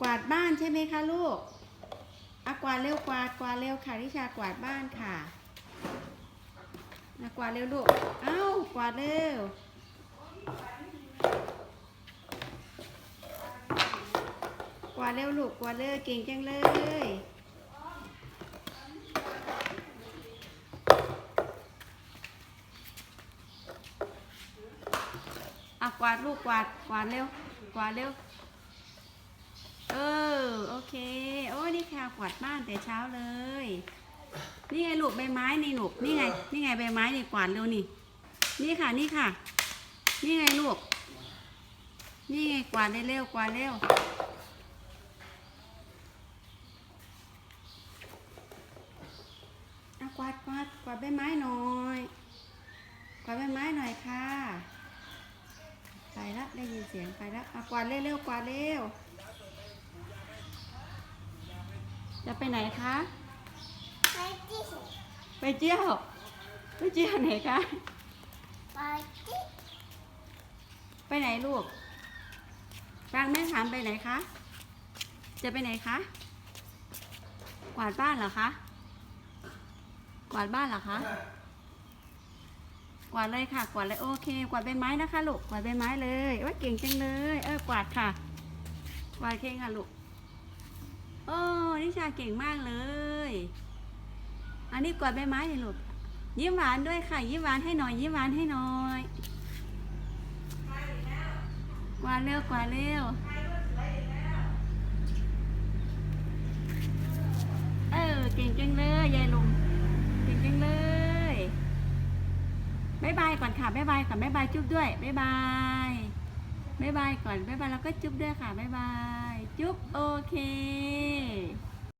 กวาดบ้านใช่ไหมคะลูกอะกวาดเร็วกวาดกวาดเร็วค่ะริชากวาดบ้านค่ะนะกวาดเร็วลูก เอ้ากวาดเร็ว กวาดเร็วลูกกวาดเลยเก่งจังเลยอะกวาดลูกกวาดกวาดเร็วกวาดเร็ว เออ โอเค โอ้ยนี่แค่กวาดบ้านแต่เช้าเลย นี่ไงลูกใบไม้นี่ลูกนี่ไง นี่ไงใบไม้นี่กวาดเร็วนี่ นี่ค่ะ นี่ค่ะ นี่ไงลูก นี่ไงกวาดเร็วกวาดเร็วกวาดกวาดกวาดใบไม้หน่อยกวาดใบไม้หน่อยค่ะ ไปละได้ยินเสียงไปละอะกวาดเร็วๆกวาดเร็ว จะไปไหนคะ ไปที่สุดไปเที่ยว ไปเที่ยวไหนคะ ไปที่ไปไหนลูกฟังแม่ถามไปไหนคะ จะไปไหนคะ กวาดบ้านเหรอคะ กวาดบ้านเหรอคะ กวาดเลยค่ะ กวาดเลยโอเค กวาดใบไม้นะคะลูก กวาดใบไม้เลยว่าเก่งจังเลย เออกวาดค่ะ กวาดเก่งค่ะลูกโอ้นิ ชาเก่งมากเลย อันนี้กวาดใบไม้เลยลูกยิ้มหวานด้วยค่ะ ยิ้มหวานให้หน่อย ยิ้มหวานให้หน่อยกวาดเร็วกวาดเร็วเออเก่งจังเลยยายลุงเก่งจังเลยบายบายก่อนค่ะบายบายก่อนบายบายจุ๊บด้วยบายบายบายบายก่อนบายบายแล้วก็จุ๊บด้วยค่ะบายบายจุ๊บโอเค